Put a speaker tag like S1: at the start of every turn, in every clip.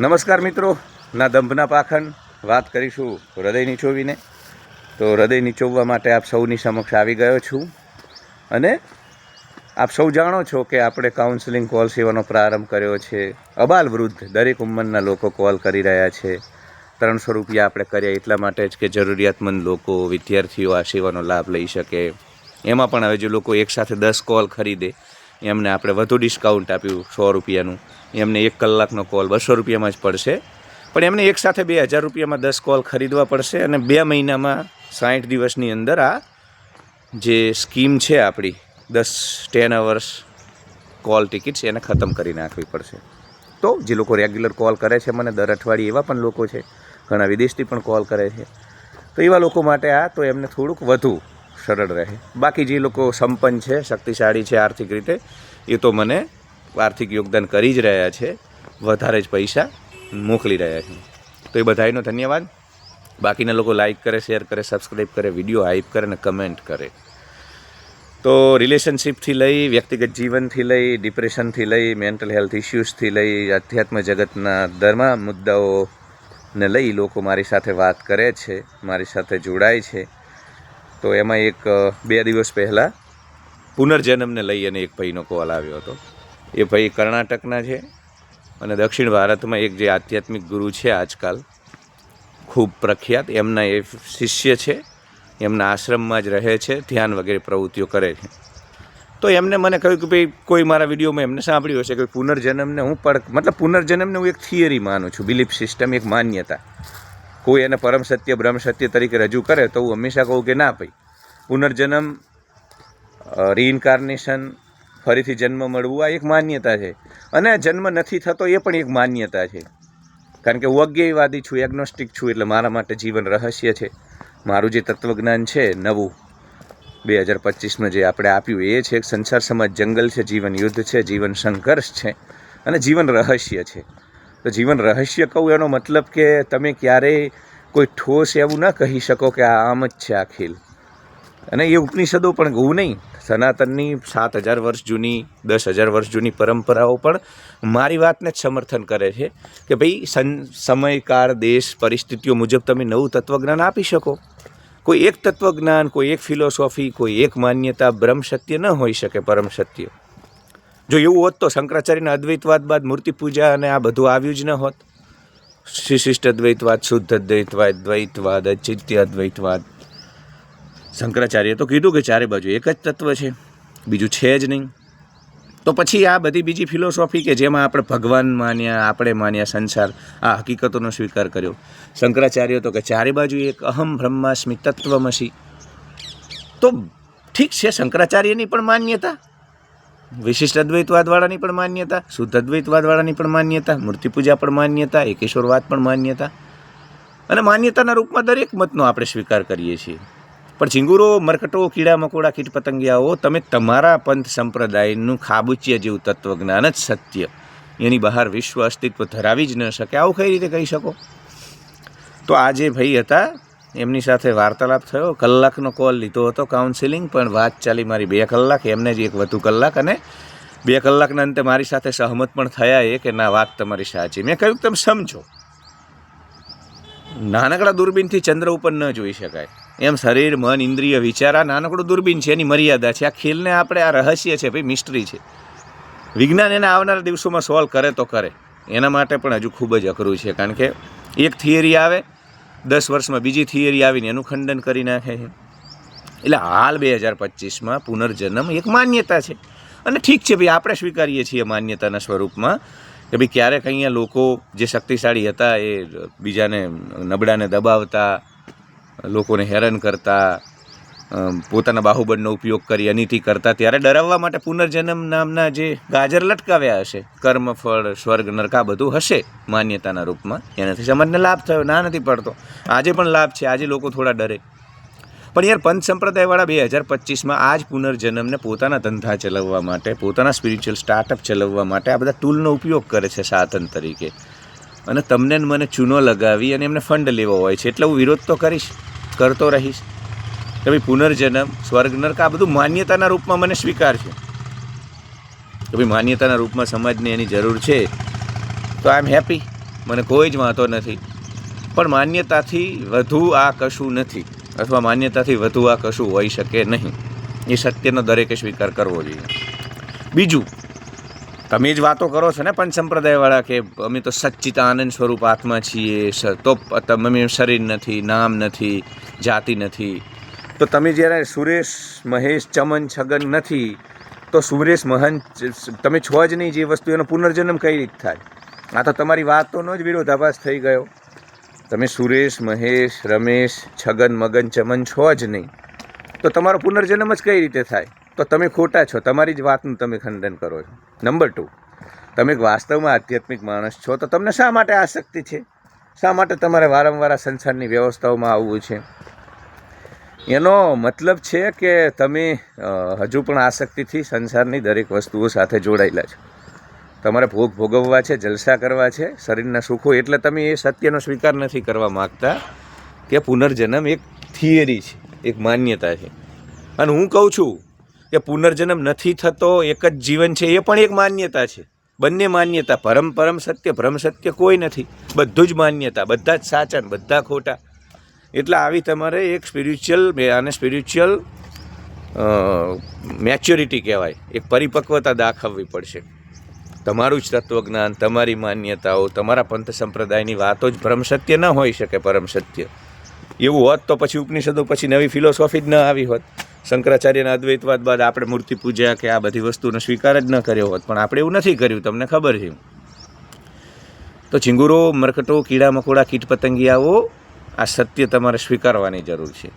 S1: નમસ્કાર મિત્રો. ના દંભના પાખંડ વાત કરીશું હૃદય નીચોવીને તો હૃદય નીચોવવા માટે આપ સૌની સમક્ષ આવી ગયો છું. અને આપ સૌ જાણો છો કે આપણે કાઉન્સેલિંગ કોલ સેવાનો પ્રારંભ કર્યો છે. અબાલ વૃદ્ધ દરેક ઉંમરના લોકો કોલ કરી રહ્યા છે. ત્રણસો રૂપિયા આપણે કર્યા એટલા માટે જ કે જરૂરિયાતમંદ લોકો, વિદ્યાર્થીઓ આ સેવાનો લાભ લઈ શકે. એમાં પણ હવે જો લોકો એકસાથે દસ કોલ ખરીદે એમને આપણે વધુ ડિસ્કાઉન્ટ આપ્યું સો રૂપિયાનું. એમને એક કલાકનો કોલ બસો રૂપિયામાં જ પડશે. પણ એમને એકસાથે બે હજાર રૂપિયામાં દસ કોલ ખરીદવા પડશે અને બે મહિનામાં સાઠ દિવસની અંદર આ જે સ્કીમ છે આપણી, દસ ટેન અવર્સ કોલ ટિકિટ્સ એને ખતમ કરી નાખવી પડશે. તો જે લોકો રેગ્યુલર કોલ કરે છે, મને દર અઠવાડિયે એવા પણ લોકો છે, ઘણા વિદેશથી પણ કોલ કરે છે. તો એવા લોકો માટે આ તો એમને થોડુંક વધુ સરળ રહે. બાકી જે લોકો સંપન્ન છે, શક્તિશાળી છે આર્થિક રીતે, એ તો મને આર્થિક યોગદાન કરી જ રહ્યા છે, વધારે જ પૈસા મોકલી રહ્યા છે. તો એ બધાયનો ધન્યવાદ. બાકીના લોકો લાઈક કરે શેર કરે સબસ્ક્રાઈબ કરે વીડિયો હાઈપ કરે અને કમેન્ટ કરે. તો રિલેશનશિપથી લઈ, વ્યક્તિગત જીવનથી લઈ ડિપ્રેશનથી લઈ મેન્ટલ હેલ્થ ઇસ્યુઝથી લઈ, આધ્યાત્મ જગતના દરમા મુદ્દાઓને લઈ લોકો મારી સાથે વાત કરે છે, મારી સાથે જોડાય છે. તો એમાં એક બે દિવસ પહેલાં પુનર્જન્મને લઈ અને એક ભાઈનો કોલ આવ્યો હતો. એ ભાઈ કર્ણાટકના છે અને દક્ષિણ ભારતમાં એક જે આધ્યાત્મિક ગુરુ છે આજકાલ, ખૂબ પ્રખ્યાત, એમના એ શિષ્ય છે, એમના આશ્રમમાં જ રહે છે, ધ્યાન વગેરે પ્રવૃત્તિઓ કરે છે. તો એમને મને કહ્યું કે ભાઈ, કોઈ મારા વિડીયોમાં એમને સાંભળ્યું હશે કે પુનર્જન્મને હું પડ મતલબ પુનર્જન્મને હું એક થિયરી માનું છું, બિલીફ સિસ્ટમ, એક માન્યતા. કોઈ એને પરમ સત્ય, બ્રહ્મ સત્ય તરીકે રજૂ કરે તો હું હંમેશા કહું કે ના ભાઈ. પુનર્જન્મ રીઇન્કાર્નેશન ફરીથી જન્મ મળવું આ એક માન્યતા છે. અને જન્મ નથી થતો એ પણ એક માન્યતા છે. કારણ કે હું અજ્ઞેયવાદી છું એગ્નોસ્ટિક છું, એટલે મારા માટે જીવન રહસ્ય છે. મારું જે તત્વજ્ઞાન છે નવું, બે હજાર પચીસમાં જે આપણે આપ્યું એ છે, એક સંસાર સમાજ જંગલ છે, જીવન યુદ્ધ છે, જીવન સંઘર્ષ છે, અને જીવન રહસ્ય છે. તો જીવન રહસ્ય કહું, એનો મતલબ કે તમે ક્યારેય કોઈ ઠોસ એવું ન કહી શકો કે આ આમ જ છે આ ખેલ અને એ ઉપનિષદો પણ હું નહીં. સનાતનની સાત હજાર વર્ષ જૂની, દસ હજાર વર્ષ જૂની પરંપરાઓ પણ મારી વાતને જ સમર્થન કરે છે કે ભાઈ સન, સમયકાળ, દેશ, પરિસ્થિતિઓ મુજબ તમે નવું તત્વજ્ઞાન આપી શકો. કોઈ એક તત્વજ્ઞાન, કોઈ એક ફિલોસોફી, કોઈ એક માન્યતા બ્રહ્મ સત્ય ન હોઈ શકે પરમ સત્ય જો એવું હોત તો શંકરાચાર્યના અદ્વૈતવાદ બાદ મૂર્તિ પૂજા અને આ બધું આવ્યું જ ન હોત. શિશિષ્ટ અદ્વૈતવાદ, શુદ્ધ અદ્વૈતવાદ, દ્વૈતવાદ, અચિત્ય અદ્વૈતવાદ. શંકરાચાર્ય તો કીધું કે ચારે બાજુ એક જ તત્વ છે, બીજું છે જ નહીં. તો પછી આ બધી બીજી ફિલોસોફી કે જેમાં આપણે ભગવાન માન્યા, આપણે માન્યા સંસાર, આ હકીકતોનો સ્વીકાર કર્યો. શંકરાચાર્ય તો કે ચારે બાજુ એક અહમ બ્રહ્માસ્મિ તત્વમસી તો ઠીક છે, શંકરાચાર્યની પણ માન્યતા. વિશિષ્ટ અદ્વૈતવાદવાળાની પણ માન્યતા, શુદ્ધ અદ્વૈતવાદવાળાની પણ માન્યતા મૂર્તિપૂજા પણ માન્યતા, એકેશ્વરવાદ પણ માન્યતા. અને માન્યતાના રૂપમાં દરેક મતનો આપણે સ્વીકાર કરીએ છીએ. પણ ઝીંગુરો મરકટો, કીડા, મકોડા, કીટ પતંગિયાઓ, તમે તમારા પંથ સંપ્રદાયનું ખાબુચિયા જેવું તત્વજ્ઞાન જ સત્ય. એની બહાર વિશ્વ અસ્તિત્વ ધરાવી જ ન શકે. આવું કઈ રીતે કહી શકો? તો આ જે ભાઈ હતા એમની સાથે વાર્તાલાપ થયો. કલાકનો કોલ લીધો હતો કાઉન્સિલિંગ પણ વાત ચાલી મારી બે કલાક, એમને જ એક વધુ કલાક અને બે કલાકના અંતે મારી સાથે સહમત પણ થયા એ કે ના, વાત તમારી સાચી. મેં કહ્યું, તમે સમજો. નાનકડા દૂરબીનથી ચંદ્ર ઉપર ન જોઈ શકાય. એમ શરીર, મન, ઇન્દ્રિય, વિચાર, આ નાનકડું દૂરબીન છે, એની મર્યાદા છે. આ ખેલને આપણે આ રહસ્ય છે ભાઈ મિસ્ટ્રી છે. વિજ્ઞાન એને આવનારા દિવસોમાં સોલ્વ કરે તો કરે. એના માટે પણ હજુ ખૂબ જ અઘરું છે, કારણ કે એક થિયરી આવે દસ વર્ષમાં બીજી થિયરી આવીને એનું ખંડન કરી નાખે છે. એટલે હાલ બે હજાર પચીસમાં પુનર્જન્મ એક માન્યતા છે. અને ઠીક છે ભાઈ, આપણે સ્વીકારીએ છીએ માન્યતાના સ્વરૂપમાં કે ભાઈ ક્યારેક અહીંયા લોકો જે શક્તિશાળી હતા એ બીજાને નબળાને દબાવતા, લોકોને હેરાન કરતા પોતાના બાહુબળનો ઉપયોગ કરી અનીતિ કરતા ત્યારે ડરાવવા માટે પુનર્જન્મ નામના જે ગાજર લટકાવ્યા હશે કર્મફળ સ્વર્ગ, નરક બધું હશે માન્યતાના રૂપમાં. એનાથી સમાજને લાભ થયો, ના નથી પડતો. આજે પણ લાભ છે, આજે લોકો થોડા ડરે. પણ યાર, પંચ સંપ્રદાયવાળા બે હજાર પચીસમાં આ જ પુનર્જન્મને પોતાના ધંધા ચલાવવા માટે, પોતાના સ્પિરિચ્યુઅલ સ્ટાર્ટઅપ ચલાવવા માટે આ બધા ટૂલનો ઉપયોગ કરે છે સાધન તરીકે. અને તમને મને ચૂનો લગાવી અને એમને ફંડ લેવો હોય છે, એટલે હું વિરોધ તો કરીશ, કરતો રહીશ. કે ભાઈ પુનર્જન્મ, સ્વર્ગ, નરક, આ બધું માન્યતાના રૂપમાં મને સ્વીકાર છે. કે ભાઈ માન્યતાના રૂપમાં સમાજને એની જરૂર છે, તો આઈ એમ હેપી. મને કોઈ જ વાંધો નથી. પણ માન્યતાથી વધુ આ કશું નથી, અથવા માન્યતાથી વધુ આ કશું હોઈ શકે નહીં. એ સત્યનો દરેકે સ્વીકાર કરવો જોઈએ. બીજું, તમે જ વાતો કરો છો ને પંચ સંપ્રદાયવાળા કે અમે તો સચ્ચિતાનંદ સ્વરૂપ આત્મા છીએ તો તમે શરીર નથી, નામ નથી, જાતિ નથી. તો તમે જ્યારે સુરેશ, મહેશ, ચમન, છગન નથી, તો સુરેશ મહન તમે છો જ નહીં જે વસ્તુ, એનો પુનર્જન્મ કઈ રીતે થાય? આ તો તમારી વાતોનો જ વિરોધાભાસ થઈ ગયો. તમે સુરેશ, મહેશ, રમેશ, છગન, મગન, ચમન છો જ નહીં. તો તમારો પુનર્જન્મ જ કઈ રીતે થાય? તો તમે ખોટા છો. તમારી જ વાતનું તમે ખંડન કરો છો. નંબર ટુ તમે વાસ્તવમાં આધ્યાત્મિક માણસ છો, તો તમને શા માટે આસક્તિ છે? શા માટે તમારે વારંવાર સંસારની વ્યવસ્થાઓમાં આવવું છે? એનો મતલબ છે કે તમે હજુ પણ આસક્તિથી સંસારની દરેક વસ્તુઓ સાથે જોડાયેલા છો. તમારે ભોગ ભોગવવા છે, જલસા કરવા છે, શરીરના સુખો એટલે તમે એ સત્યનો સ્વીકાર નથી કરવા માગતા કે પુનર્જન્મ એક થિયરી છે, એક માન્યતા છે. અને હું કહું છું કે પુનર્જન્મ નથી થતો, એક જ જીવન છે, એ પણ એક માન્યતા છે. બંને માન્યતા, પરમ પરમ સત્ય, ભ્રમ સત્ય કોઈ નથી. બધું જ માન્યતા, બધા જ સાચા બધા ખોટા. એટલે આવી તમારે એક સ્પિરિચ્યુઅલ આને સ્પિરિચ્યુઅલ મેચ્યોરિટી કહેવાય. એક પરિપક્વતા દાખવવી પડશે. તમારું જ તત્વજ્ઞાન, તમારી માન્યતાઓ, તમારા પંથ સંપ્રદાયની વાતો જ ભ્રમ સત્ય ન હોઈ શકે પરમ સત્ય. એવું હોત તો પછી ઉપનિષદો પછી નવી ફિલોસોફી જ ન આવી હોત. શંકરાચાર્યના અદ્વૈતવાદ બાદ આપણે મૂર્તિ પૂજા કે આ બધી વસ્તુનો સ્વીકાર જ ન કર્યો હોત. પણ આપણે એવું નથી કર્યું, તમને ખબર છે. તો ચિંગુરો, મરકટો, કીડા, મકોડા, કીટ પતંગિયાઓ આ સત્ય તમારે સ્વીકારવાની જરૂર છે.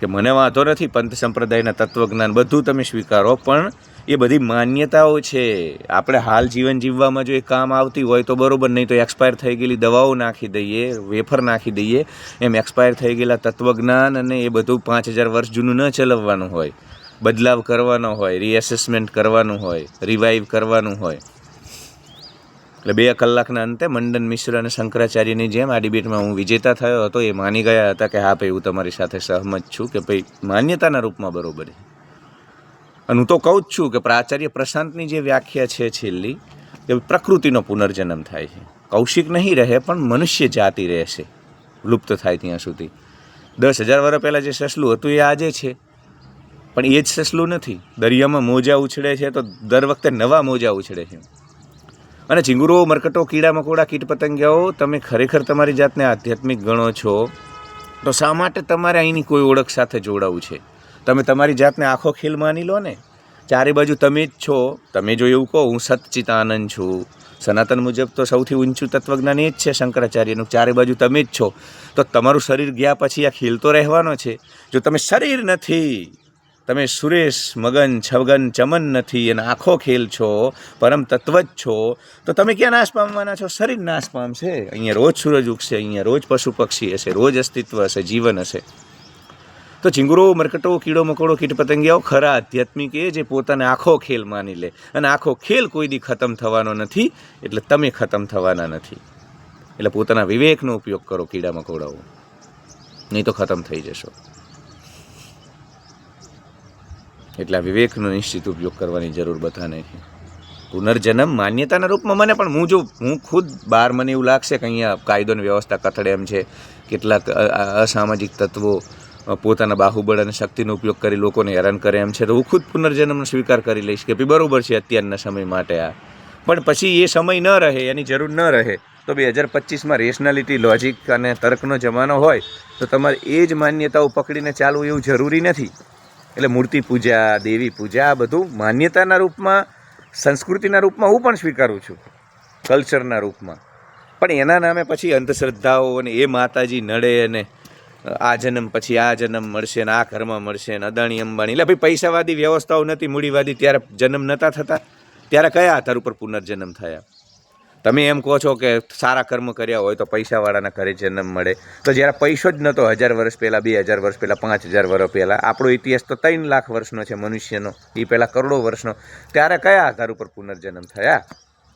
S1: કે મને વાંધો નથી પંથ સંપ્રદાયના તત્વજ્ઞાન બધું તમે સ્વીકારો, પણ એ બધી માન્યતાઓ છે. આપણે હાલ જીવન જીવવામાં જો એ કામ આવતી હોય તો બરોબર, નહીં તો એક્સપાયર થઈ ગયેલી દવાઓ નાખી દઈએ, વેફર નાખી દઈએ. એમ એક્સપાયર થઈ ગયેલા તત્વજ્ઞાન અને એ બધું પાંચ હજાર વર્ષ જૂનું ન ચલાવવાનું હોય. બદલાવ કરવાનો હોય રીએસેસમેન્ટ કરવાનું હોય રિવાઇવ કરવાનું હોય. એટલે બે કલાકના અંતે મંડન મિશ્ર અને શંકરાચાર્યની જેમ આ ડિબેટમાં હું વિજેતા થયો હતો, એ માની ગયા હતા કે હા ભાઈ, હું તમારી સાથે સહમત છું કે ભાઈ, માન્યતાના રૂપમાં બરોબર છે. અને હું તો કહું જ છું કે પ્રાચાર્ય પ્રશાંતની જે વ્યાખ્યા છે છેલ્લી, કે પ્રકૃતિનો પુનર્જન્મ થાય છે. કૌશિક નહીં રહે, પણ મનુષ્ય જાતિ રહેશે, લુપ્ત થાય ત્યાં સુધી. દસ હજાર વર્ષ પહેલાં જે સસલું હતું એ આજે છે. પણ એ જ સસલું નથી. દરિયામાં મોજા ઉછળે છે તો દર વખતે નવા મોજા ઉછળે છે. અને ચીંગુરો, મરકટો, કીડા, મકોડા, કીટ પતંગિયાઓ, તમે ખરેખર તમારી જાતને આધ્યાત્મિક ગણો છો, તો શા માટે તમારે અહીંની કોઈ ઓળખ સાથે જોડાવું છે? તમે તમારી જાતને આખો ખેલ માની લો ને? ચારે બાજુ તમે જ છો. તમે જો એવું કહો, હું સતચિતાનંદ છું. સનાતન મુજબ તો સૌથી ઊંચું તત્વજ્ઞાન એ જ છે શંકરાચાર્યનું. ચારે બાજુ તમે જ છો. તો તમારું શરીર ગયા પછી આ ખેલ તો રહેવાનો છે. જો તમે શરીર નથી તમે સુરેશ, મગન છગન ચમન નથી અને આખો ખેલ છો, પરમ તત્વ જ છો, તો તમે ક્યાં નાશ પામવાના છો? શરીર નાશ પામશે. અહીંયા રોજ સૂરજ ઉગશે, અહીંયા રોજ પશુ પક્ષી હશે, રોજ અસ્તિત્વ હશે, જીવન હશે. તો ચીંગરો, મરકટો, કીડો, મકોડો, કીટ પતંગિયાઓ ખરા આધ્યાત્મિક એ જે પોતાને આખો ખેલ માની લે. અને આખો ખેલ કોઈ દી ખતમ થવાનો નથી, એટલે તમે ખતમ થવાના નથી. એટલે પોતાના વિવેકનો ઉપયોગ કરો, કીડા, મકોડાઓ. નહીં તો ખતમ થઈ જશો. એટલે આ વિવેકનો નિશ્ચિત ઉપયોગ કરવાની જરૂર બધાને છે. પુનર્જન્મ માન્યતાના રૂપમાં મને પણ હું જો, હું ખુદ બહાર મને એવું લાગશે કે અહીંયા કાયદોની વ્યવસ્થા કથળે એમ છે. કેટલાક અસામાજિક તત્વો પોતાના બાહુબળ અને શક્તિનો ઉપયોગ કરી લોકોને હેરાન કરે એમ છે. તો હું ખુદ પુનર્જન્મનો સ્વીકાર કરી લઈશ કે બરોબર છે અત્યારના સમય માટે આ. પણ પછી એ સમય ન રહે, એની જરૂર ન રહે, તો બે હજાર પચીસમાં રેશનાલિટી લોજિક અને તર્કનો જમાનો હોય, તો તમારે એ જ માન્યતાઓ પકડીને ચાલવું એવું જરૂરી નથી. એટલે મૂર્તિ પૂજા, દેવી પૂજા, આ બધું માન્યતાના રૂપમાં, સંસ્કૃતિના રૂપમાં હું પણ સ્વીકારું છું. કલ્ચરના રૂપમાં. પણ એના નામે પછી અંધશ્રદ્ધાઓ અને એ માતાજી નડે અને આ જન્મ પછી આ જન્મ મળશે ને આ ઘરમાં મળશે ને અદાણી, અંબાણી. એટલે ભાઈ પૈસાવાદી વ્યવસ્થાઓ નથી, મૂડીવાદી, ત્યારે જન્મ નહોતા થતા. ત્યારે કયા આધાર ઉપર પુનર્જન્મ થયા? તમે એમ કહો છો કે સારા કર્મ કર્યા હોય તો પૈસાવાળાના ઘરે જન્મ મળે. તો જ્યારે પૈસો જ નહોતો હજાર વર્ષ પહેલાં, બે હજાર વર્ષ પહેલાં, પાંચ હજાર વર્ષ પહેલાં, આપણો ઇતિહાસ તો ત્રણ લાખ વર્ષનો છે મનુષ્યનો એ પહેલાં કરોડો વર્ષનો. ત્યારે કયા આધાર ઉપર પુનર્જન્મ થયા?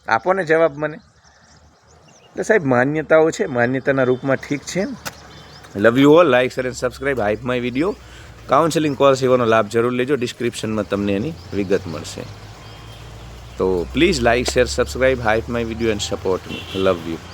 S1: આપો ને જવાબ મને. એટલે સાહેબ, માન્યતાઓ છે, માન્યતાના રૂપમાં ઠીક છે. Love you all like share and subscribe hype my video counselling call સેવાનો લાભ જરૂર લેજો. ડિસ્ક્રિપ્શનમાં તમને એની વિગત મળશે. તો please like share subscribe hype my video and support me love you